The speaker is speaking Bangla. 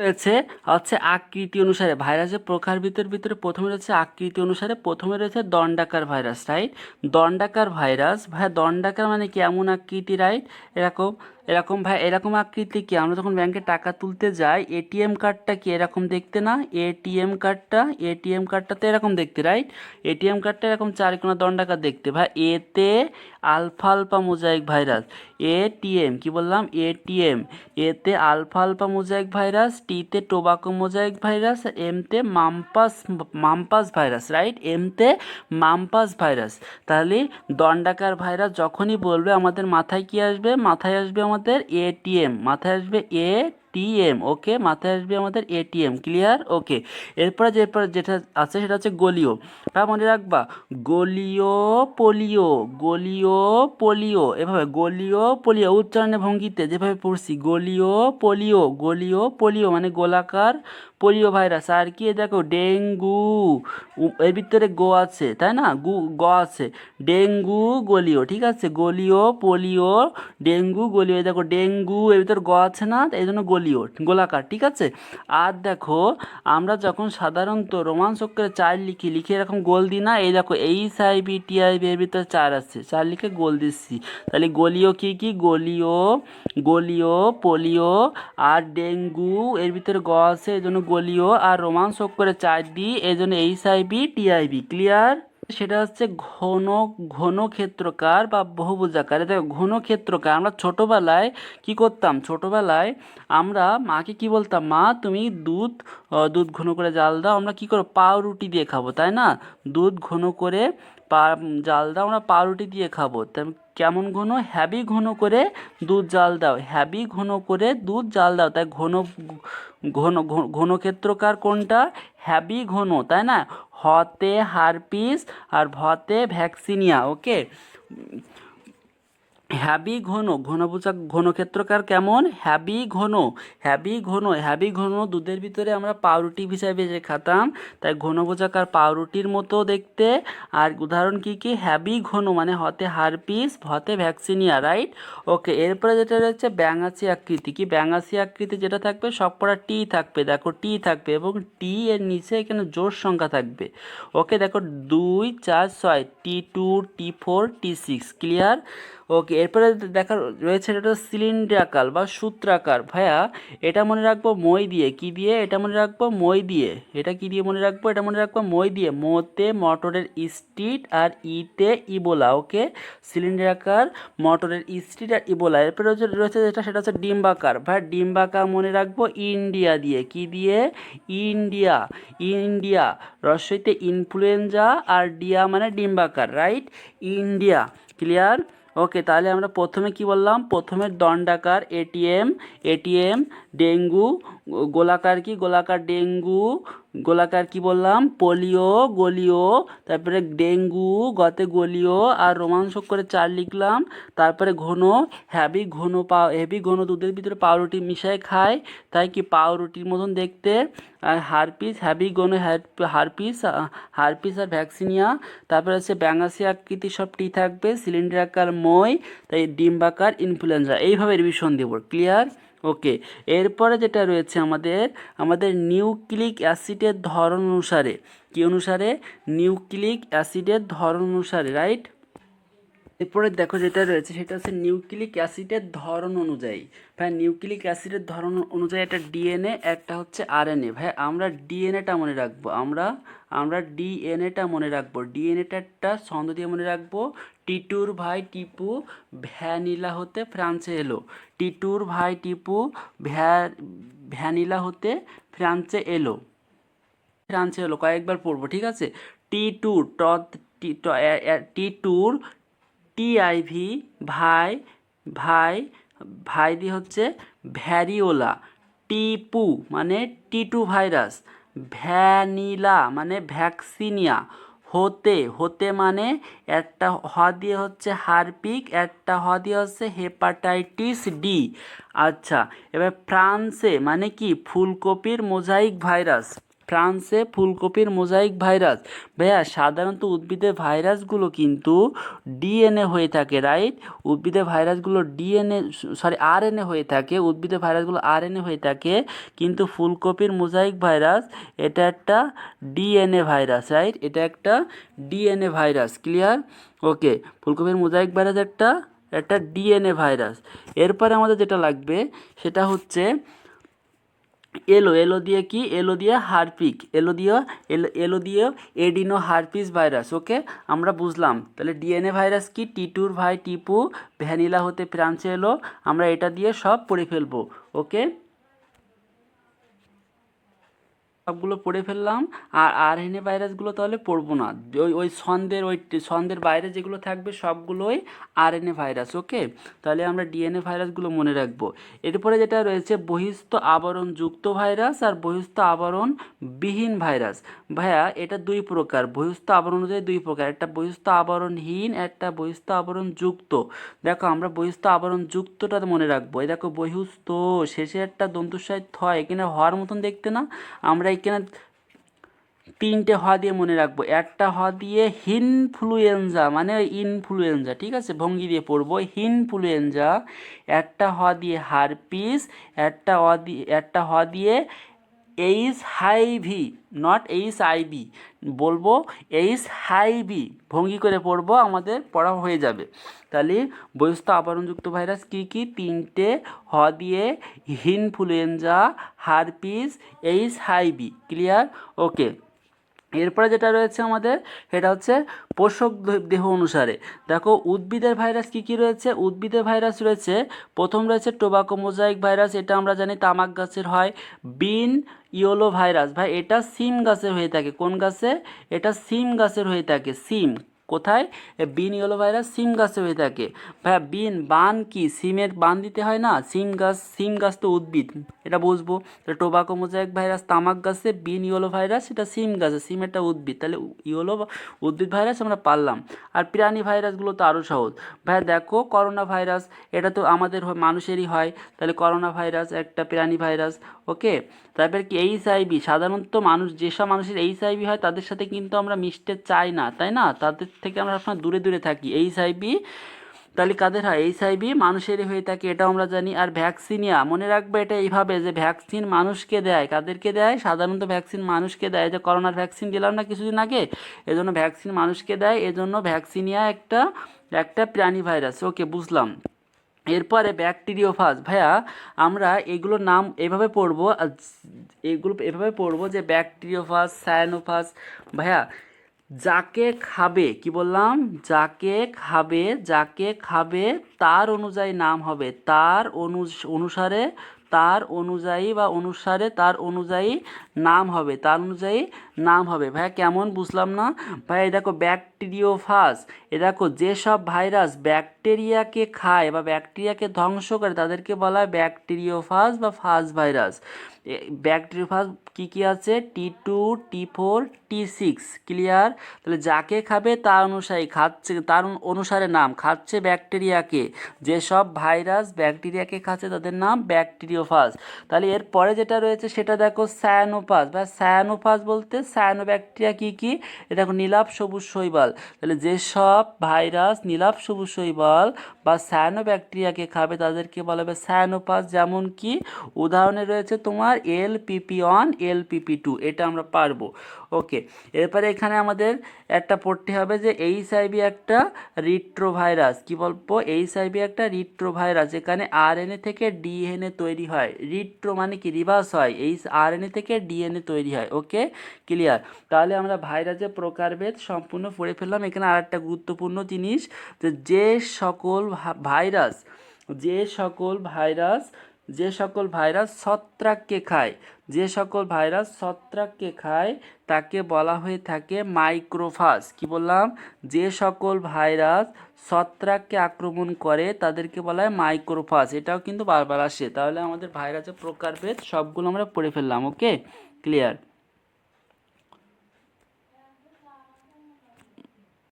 রয়েছে হচ্ছে আকৃতি অনুসারে ভাইরাসের প্রকার ভিতর ভিতরে প্রথমে রয়েছে আকৃতি অনুসারে প্রথমে রয়েছে দণ্ডাকার ভাইরাস রাইট দণ্ডাকার ভাইরাস ভাই, দণ্ডাকার মানে কি? এমন আকৃতি রাইট এরকম এরকম ভাই, এরকম আকৃতি কি? আমরা যখন ব্যাংকে টাকা তুলতে যাই এটিএম কার্ডটা কি এরকম দেখতে না? এটিএম কার্ডটা এটিএম কার্ডটা তো এরকম দেখতে রাইট এটিএম কার্ডটা এরকম চার চারিকোনা দণ্ডাকার দেখতে। ভাই এতে alpha alpha mosaic virus ATM কি বললাম? এটিএম এতে আলফা আলফা মোজাইক ভাইরাস টিতে টোবাকো মোজাইক ভাইরাস এমতে মাম্পাস মাম্পাস ভাইরাস রাইট এমতে মাম্পাস ভাইরাস তাহলে দণ্ডাকার ভাইরাস যখনই বলবে, আমাদের মাথায় কি আসবে? মাথায় আসবে আমাদের এটিএম মাথায় আসবে এ টিএম ওকে মাথায় আসবে আমাদের এটিএম ক্লিয়ার ওকে এরপরে যে, এরপরে যেটা আছে সেটা হচ্ছে গলিও। তা মনে রাখবা, গলিও পোলিও গলিও পোলিও, এভাবে গলিও পোলিও উচ্চারণের ভঙ্গিতে যেভাবে পড়ছি, গলিও পোলিও গলিও পোলিও মানে গোলাকার পোলিও ভাইরাস। আর কি দেখো, ডেঙ্গু এর ভিতরে গো আছে, তাই না? গু, গ আছে। ডেঙ্গু, গলিও, ঠিক আছে? গলিও পোলিও, ডেঙ্গু, গলিও দেখো, ডেঙ্গু, এর ভিতরে গ আছে না? এই জন্য গলিও গোলাকার, ঠিক আছে? আর দেখো, আমরা যখন সাধারণত রোমান্স অক্ষরে চার লিখি, লিখে এরকম গোল দিই না, এই দেখো এইচ আইবি টিআইবি এর ভিতরে চার আছে, চার লিখে গোল দিচ্ছি। তাহলে গলিও কি কি? গলিও গলিও পোলিও আর ডেঙ্গু, এর ভিতরে গ আছে এই জন্য গলিও আর রোমান্স অক্ষরে চার দিই এই জন্য এইচ আইবি টিআইবি ক্লিয়ার সেটা হচ্ছে ঘন ঘন ক্ষেত্রকার বা বহুভুজাকার। দেখো, ঘন ক্ষেত্রকার, আমরা ছোটোবেলায় কি করতাম? ছোটোবেলায় আমরা মাকে কি বলতাম? মা, তুমি দুধ দুধ ঘন করে জাল দাও, আমরা কি করব? পাউরুটি দিয়ে খাব। তাই না? দুধ ঘন করে পা, জাল দাও, আমরা পাউরুটি দিয়ে খাব। কেমন ঘন? হ্যাবি ঘন করে দুধ জাল দাও। হ্যাবি ঘন করে দুধ জাল দাও। তাই ঘন ঘন, ঘন- ঘনক্ষেত্রকার কোনটা? হ্যাবি ঘন, তাই না? হতে হারপিস আর ভতে ভ্যাকসিনিয়া ওকে? হ্যাবি ঘন ঘন বোঝা ঘনক্ষেত্রকার কেমন? হ্যাবি ঘন হ্যাবি ঘন হ্যাবি ঘন দুধের ভিতরে আমরা পাউরুটি হিসাবে যে খাতাম। তাই ঘন বোঝাকার পাউরুটির মতো দেখতে। আর উদাহরণ কি কি? হ্যাবি ঘন মানে হতে হারপিস, হতে ভ্যাকসিনিয়া, রাইট? ওকে, এরপরে যেটা রয়েছে ব্যাঙাচি আকৃতি। কি ব্যাঙাচি আকৃতি যেটা থাকবে? সব পড়া টি থাকবে। দেখো, টি থাকবে এবং টি এর নিচে এখানে জোর সংখ্যা থাকবে। ওকে, দেখো, দুই, চার, ছয়, T two, T four, T six, clear? Okay, এরপরে দেখা রয়েছে এটা সিলিন্ড্রাকার বা সূত্রাকার। ভাইয়া, এটা মনে রাখব মই দিয়ে। কি দিয়ে? এটা মনে রাখব মই দিয়ে। এটা কি দিয়ে মনে রাখব? এটা মনে রাখব মই দিয়ে। মোতে মটরের স্ট্রিট আর ইতে ইবোলা, ওকে? সিলিন্ড্রাকার, মটরের স্ট্রিট আর ইবোলা। এরপরে রয়েছে যেটা, সেটা হচ্ছে ডিম্বাকার। ভাই ডিম্বাকার মনে রাখব ইন্ডিয়া দিয়ে। কি দিয়ে? ইন্ডিয়া। ইন্ডিয়া, রসইতে ইনফ্লুয়েঞ্জা আর ডিয়া মানে ডিম্বাকার, রাইট? India, clear? ওকে তাহলে আমরা প্রথমে কি বললাম? প্রথমে দণ্ডাকার এটিএম এটিএম ডেঙ্গু, গোলাকার কি? গোলাকার ডেঙ্গু গোলাকার কি বললাম? পোলিও, গলিও, তারপরে ডেঙ্গু, গতে গলিও আর রোমাংস করে চার লিখলাম। তারপরে ঘন হ্যাভি ঘন পা হেভি ঘন দুধের ভিতরে পাউরুটি মিশায় খায় তাই কি পাউরুটির মতন দেখতে? আর হারপিস হ্যাভি ঘন হারপিস হারপিস আর ভ্যাকসিনিয়া। তারপরে হচ্ছে ব্যাঙাসি আকৃতি সব টি থাকবে, সিলিন্ডার আকার মই, তাই ডিম্বাকার, ইনফ্লুয়েঞ্জা। এইভাবে রিভিশন দেবো। ক্লিয়ার ওকে, এরপরে যেটা রয়েছে আমাদের আমাদের নিউক্লিক অ্যাসিডের ধরন অনুসারে। কি অনুসারে? নিউক্লিক অ্যাসিডের ধরন অনুসারে, রাইট? এরপরে দেখো যেটা রয়েছে, সেটা হচ্ছে নিউক্লিক অ্যাসিডের ধরন অনুযায়ী। ভাই, নিউক্লিক অ্যাসিডের ধরন অনুযায়ী একটা ডিএনএ, একটা হচ্ছে আরএনএ। ভাই, আমরা ডিএনএটা মনে রাখব, আমরা আমরা ডিএনএটা মনে রাখব ডিএনএটা একটা ছন্দ দিয়ে মনে রাখব টিটুর ভাই টিপু ভ্যানিলা হতে ফ্রান্সে এলো। টিটুর ভাই টিপু ভ্যা, ভ্যানিলা হতে ফ্রান্সে এলো। ফ্রান্সে হলো কয়েকবার পড়ব, ঠিক আছে? টি টু ট, টি ট- এ- এ- টি টুর টিআইভি, ভাই ভাই ভাই দিয়ে হচ্ছে ভ্যারিওলা। টিপু মানে টিটু ভাইরাস। ভ্যানিলা মানে ভ্যাকসিনিয়া। হতে হতে মানে একটা হ দিয়ে হচ্ছে হারপিক, একটা হ দিয়ে হচ্ছে হেপাটাইটিস ডি। আচ্ছা এবার ফ্রান্সে মানে কি? ফুলকপির মোজাইক ভাইরাস। ফ্রান্সে ফুলকপির মোজাইক ভাইরাস। ভাইয়া, সাধারণত উদ্ভিদের ভাইরাসগুলো কিন্তু ডিএনএ হয়ে থাকে, রাইট? উদ্ভিদের ভাইরাসগুলো ডিএনএ, সরি, আরএনএ হয়ে থাকে, উদ্ভিদের ভাইরাসগুলো আরএনএ হয়ে থাকে, কিন্তু ফুলকপির মোজাইক ভাইরাস এটা একটা ডিএনএ ভাইরাস, রাইট? এটা একটা ডিএনএ ভাইরাস, ক্লিয়ার? ওকে, ফুলকপির মোজাইক ভাইরাস একটা একটা ডিএনএ ভাইরাস। এরপরে আমাদের যেটা লাগবে, সেটা হচ্ছে এলো এলো দিয়ে কি? এলো দিয়ে হারপিক, এলো দিয়ে, এলো এলো দিয়ে এডিনো হারপিস ভাইরাস, ওকে? আমরা বুঝলাম। তাহলে ডিএনএ ভাইরাস কি? টিটুর ভাই টিপু ভ্যানিলা হতে ফ্রান্সে এলো, আমরা এটা দিয়ে সব পড়ে ফেলব, ওকে? সবগুলো পড়ে ফেললাম। আর আর আরএনএ ভাইরাসগুলো তাহলে পড়ব না। ওই ওই ছন্দের ওই ছন্দের বাইরে যেগুলো থাকবে সবগুলোই আর আরএনএ ভাইরাস, ওকে? তাহলে আমরা ডিএনএ ভাইরাসগুলো মনে রাখব। এরপরে যেটা রয়েছে, বহিস্থ আবরণ যুক্ত ভাইরাস আর বহিস্থ আবরণ বিহীন ভাইরাস। ভাইয়া, এটা দুই প্রকার। বহিস্থ আবরণ অনুযায়ী দুই প্রকার। একটা বহিস্থ আবরণহীন, একটা বহিস্থ আবরণ যুক্ত দেখো, আমরা বহিস্থ আবরণ যুক্তটা মনে রাখব। এই দেখো, বহিস্থ, শেষে একটা দন্তুসায় থয় এখানে হওয়ার মতন দেখতে না। আমরা এখানে তিনটে হ দিয়ে মনে রাখব। একটা হ দিয়ে হিনফ্লুয়েঞ্জা মানে ইনফ্লুয়েঞ্জা ঠিক আছে? ভঙ্গি দিয়ে পড়ব। হিনফ্লুয়েঞ্জা একটা হ দিয়ে হারপিস একটা অ দিয়ে, একটা হ দিয়ে এইচ হাইভি নট এইচ আইবি বলব এইচ হাইভি ভঙ্গি করে পড়ব, আমাদের পড়া হয়ে যাবে। তাহলে বহিস্থ আবরণযুক্ত ভাইরাস কী কী? তিনটে, হ দিয়ে influenza herpes H heavy clear okay এরপরে যেটা রয়েছে আমাদের, সেটা হচ্ছে পোষক দেহ অনুসারে। দেখো, উদ্ভিদের ভাইরাস কি কি রয়েছে? উদ্ভিদের ভাইরাস রয়েছে, প্রথম রয়েছে টোবাকো মোজাইক ভাইরাস এটা আমরা জানি তামাক গাছের হয়। বিন ইয়োলো ভাইরাস ভাই, এটা সিম গাছের হয়ে থাকে। কোন গাছে? এটা সিম গাছের হয়ে থাকে, সিম। কোথায়? বিন ইয়েলো ভাইরাস সিম গাছে হয়ে থাকে। ভাইয়া, বিন, বান কি? সিমের বান দিতে হয় না? সিম গাছ সিম গাছ তো উদ্ভিদ। এটা বুঝব। টোবাকো মোজাইক ভাইরাস, তামাক গাছে বিন ইয়েলো ভাইরাস, এটা সিম গাছে, সিম একটা উদ্ভিদ। তাহলে ইয়েলো উদ্ভিদ ভাইরাস আমরা পারলাম। আর প্রাণী ভাইরাসগুলো তো আরও সহজ। ভাইয়া, দেখো, করোনা ভাইরাস, এটা তো আমাদের মানুষেরই হয়। তাহলে করোনা ভাইরাস একটা প্রাণী ভাইরাস, ওকে? তারপর কি এইচ আইভি সাধারণত মানুষ, যেসব মানুষের এইচ আইভি হয়, তাদের সাথে কিন্তু আমরা মিশতে চাই না, তাই না? তাদের থেকে আমরা সবসময় দূরে দূরে থাকি এইচ আইভি তাহলে কাদের হয়? এইচ আইভি মানুষেরই হয়ে থাকে, এটাও আমরা জানি। আর ভ্যাকসিনিয়া মনে রাখবে এটা এইভাবে যে ভ্যাকসিন মানুষকে দেয়, কাদেরকে দেয়? সাধারণত ভ্যাকসিন মানুষকে দেয়। যে করোনার ভ্যাকসিন দিলাম না কিছুদিন আগে, এজন্য ভ্যাকসিন মানুষকে দেয়, এজন্য ভ্যাকসিনিয়া একটা একটা প্রাণী ভাইরাস ওকে বুঝলাম। এরপরে ব্যাকটেরিওফাজ ভাইয়া, আমরা এগুলোর নাম এভাবে পড়ব এগুলো এভাবে পড়ব যে ব্যাকটেরিওফাজ সায়ানোফাজ ভাইয়া যাকে খাবে, কি বললাম? যাকে খাবে যাকে খাবে, তার অনুযায়ী নাম হবে। তার অনু অনুসারে তার অনুযায়ী বা অনুসারে তার অনুযায়ী নাম হবে। তার অনুযায়ী নাম হবে। ভাইয়া, কেমন? বুঝলাম না। ভাই এই দেখো ব্যাকটেরিওফাজ এ দেখো যেসব ভাইরাস ব্যাকটেরিয়াকে খায় বা ব্যাকটেরিয়াকে ধ্বংস করে, তাদেরকে বলা হয় ব্যাকটেরিওফাজ বা ফাজ ভাইরাস ব্যাকটেরিওফাজ কী কী আছে? T two T four T six clear তাহলে যাকে খাবে তার অনুসারে খাচ্ছে, তার অনুসারে নাম, খাচ্ছে ব্যাকটেরিয়াকে যেসব ভাইরাস ব্যাকটেরিয়াকে খাচ্ছে তাদের নাম ব্যাকটেরিওফাজ তাহলে এর পরে যেটা রয়েছে সেটা দেখো স্যানোফাজ বা স্যানোফাজ বলতে স্যানো ব্যাকটেরিয়া কী কী? এ দেখো নীলাভ সবুজ শৈবাল। তাহলে যেসব ভাইরাস নীলাভ সবুজ শৈবাল বা স্যানো ব্যাকটেরিয়াকে খাবে তাদেরকে বলা হবে স্যানোফাজ যেমন কি? উদাহরণে রয়েছে তোমার এল পিপি ওয়ান এল পিপি টু, এটা আমরা পারব। ওকে, এরপরে এখানে আমাদের একটা পড়তে হবে যে এইচ আইভি একটা রিট্রো ভাইরাস কি বলব? এইচ আইভি একটা রিট্রো ভাইরাস যেখানে আরএনএ থেকে ডিএনএ তৈরি হয়। রিট্রো মানে কি? রিভার্স হয়। এইচ আরএনএ থেকে ডিএনএ তৈরি হয়। Okay, clear? তাহলে আমরা ভাইরাসের প্রকারভেদ সম্পূর্ণ পড়ে ফেললাম। এখানে আর একটা গুরুত্বপূর্ণ জিনিস, যে সকল ভাইরাস, যে সকল ভাইরাস যে সকল ভাইরাস ছত্রাককে খায়, যে সকল ভাইরাস ছত্রাককে খায়, তাকে বলা হয়ে থাকে মাইক্রোফাস কি বললাম? যে সকল ভাইরাস ছত্রাককে আক্রমণ করে, তাদেরকে বলা হয় মাইক্রোফাস এটাও কিন্তু বারবার আসে। তাহলে আমাদের ভাইরাসের প্রকারভেদ সবগুলো আমরা পড়ে ফেললাম, ওকে? ক্লিয়ার